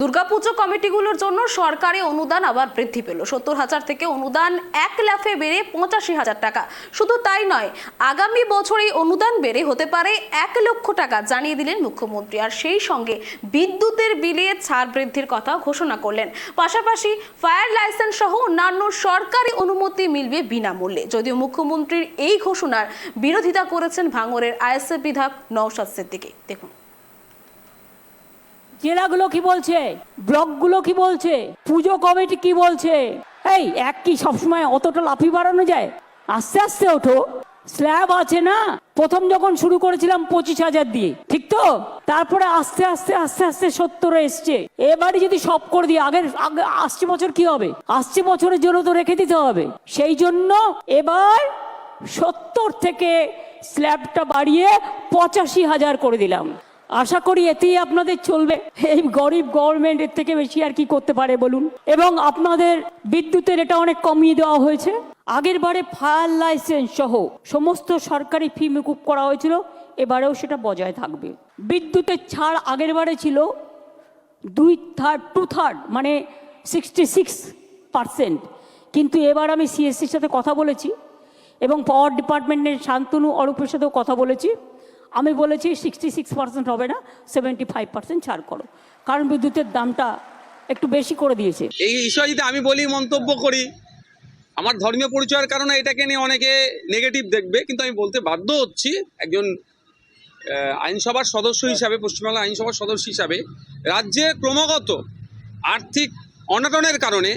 দুর্গাপুজো কমিটিগুলোর জন্য সরকারি অনুদান আবার বৃদ্ধি পেল। সত্তর হাজার থেকে অনুদান এক লাফে বেড়ে পঁচাশি হাজার টাকা। শুধু তাই নয়, আগামী বছর এই অনুদান বেড়ে হতে পারে এক লক্ষ টাকা জানিয়ে দিলেন মুখ্যমন্ত্রী। আর সেই সঙ্গে বিদ্যুতের বিলে ছাড় বৃদ্ধির কথা ঘোষণা করলেন। পাশাপাশি ফায়ার লাইসেন্স সহ অন্যান্য সরকারি অনুমতি মিলবে বিনামূল্যে। যদিও মুখ্যমন্ত্রীর এই ঘোষণার বিরোধিতা করেছেন ভাঙড়ের আইএসএফ বিধায়ক নওশাদ সিদ্দিকী। দেখুন। জেলাগুলো কি বলছে? ব্লকগুলো কি বলছে? পুজো কমিটি কি বলছে? এই, এক কি সবসময় অতটা লাফি বাড়ানো যায়? আস্তে আস্তে ওঠো। স্ল্যাব আছে না? প্রথম যখন শুরু করেছিলাম পঁচিশ হাজার দিয়ে, ঠিক তো? তারপরে আস্তে আস্তে আস্তে আস্তে সত্তরে এসছে। এবারে যদি সব করে দিই, আগের, আগে আসছে বছর কি হবে? আসছে বছরের জন্য তো রেখে দিতে হবে। সেই জন্য এবার সত্তর থেকে স্ল্যাবটা বাড়িয়ে পঁচাশি হাজার করে দিলাম। আশা করি এতেই আপনাদের চলবে। এই গরিব গভর্নমেন্টের থেকে বেশি আর কি করতে পারে বলুন। এবং আপনাদের বিদ্যুতের এটা অনেক কমিয়ে দেওয়া হয়েছে। আগের বারে ফায়ার লাইসেন্স সহ সমস্ত সরকারি ফি মুকুব করা হয়েছিল। এবারেও সেটা বজায় থাকবে। বিদ্যুতের ছাড় আগের বারে ছিল দুই থার্ড টু থার্ড মানে সিক্সটি সিক্স পারসেন্ট কিন্তু এবার আমি সিএসসির সাথে কথা বলেছি এবং পাওয়ার ডিপার্টমেন্টের শান্তনু অরূপের সাথেও কথা বলেছি। আমি বলেছি সিক্সটি সিক্স পার্সেন্ট হবে না সেভেন্টি ফাইভ পার্সেন্ট ছাড় করো। কারণ বিদ্যুতের দামটা একটু বেশি করে দিয়েছে। এই বিষয়ে যদি আমি বলি, মন্তব্য করি, আমার ধর্মীয় পরিচয়ের কারণে এটাকে নিয়ে অনেকে নেগেটিভ দেখবে, কিন্তু আমি বলতে বাধ্য হচ্ছি একজন আইনসভার সদস্য হিসাবে পশ্চিমবাংলা আইনসভার সদস্য হিসাবে, রাজ্যে ক্রমাগত আর্থিক অনটনের কারণে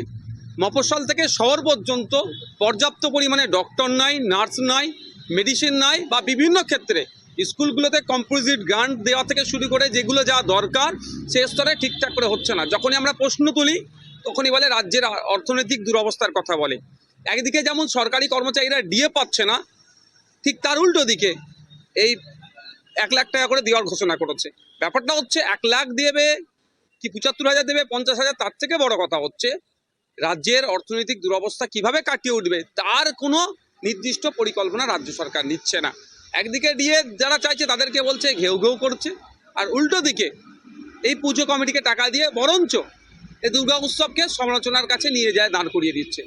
মফস্বল থেকে শহর পর্যন্ত পর্যাপ্ত পরিমাণে ডক্টর নাই নার্স নাই মেডিসিন নাই, বা বিভিন্ন ক্ষেত্রে স্কুলগুলোতে কম্পোজিট গ্রান্ট দেওয়া থেকে শুরু করে যেগুলো যা দরকার, সে স্তরে ঠিকঠাক করে হচ্ছে না। যখনই আমরা প্রশ্ন তুলি, তখনই বলে রাজ্যের অর্থনৈতিক দুরবস্থার কথা বলে। একদিকে যেমন সরকারি কর্মচারীরা ডিএ পাচ্ছে না, ঠিক তার উল্টো দিকে এই এক লাখ টাকা করে দেওয়ার ঘোষণা করেছে। ব্যাপারটা হচ্ছে এক লাখ দেবে, কি পঁচাত্তর হাজার দেবে, পঞ্চাশ হাজার, তার থেকে বড় কথা হচ্ছে রাজ্যের অর্থনৈতিক দুরবস্থা কীভাবে কাটিয়ে উঠবে, তার কোনো নির্দিষ্ট পরিকল্পনা রাজ্য সরকার নিচ্ছে না। একদিকে দিয়ে যারা চাইছে তাদেরকে বলছে ঘেউ ঘেউ করছে, আর উল্টো দিকে এই পুজো কমিটিকে টাকা দিয়ে বরঞ্চ এই দুর্গা উৎসবকে সমালোচনার কাছে নিয়ে যায়, দাঁড় করিয়ে দিচ্ছে।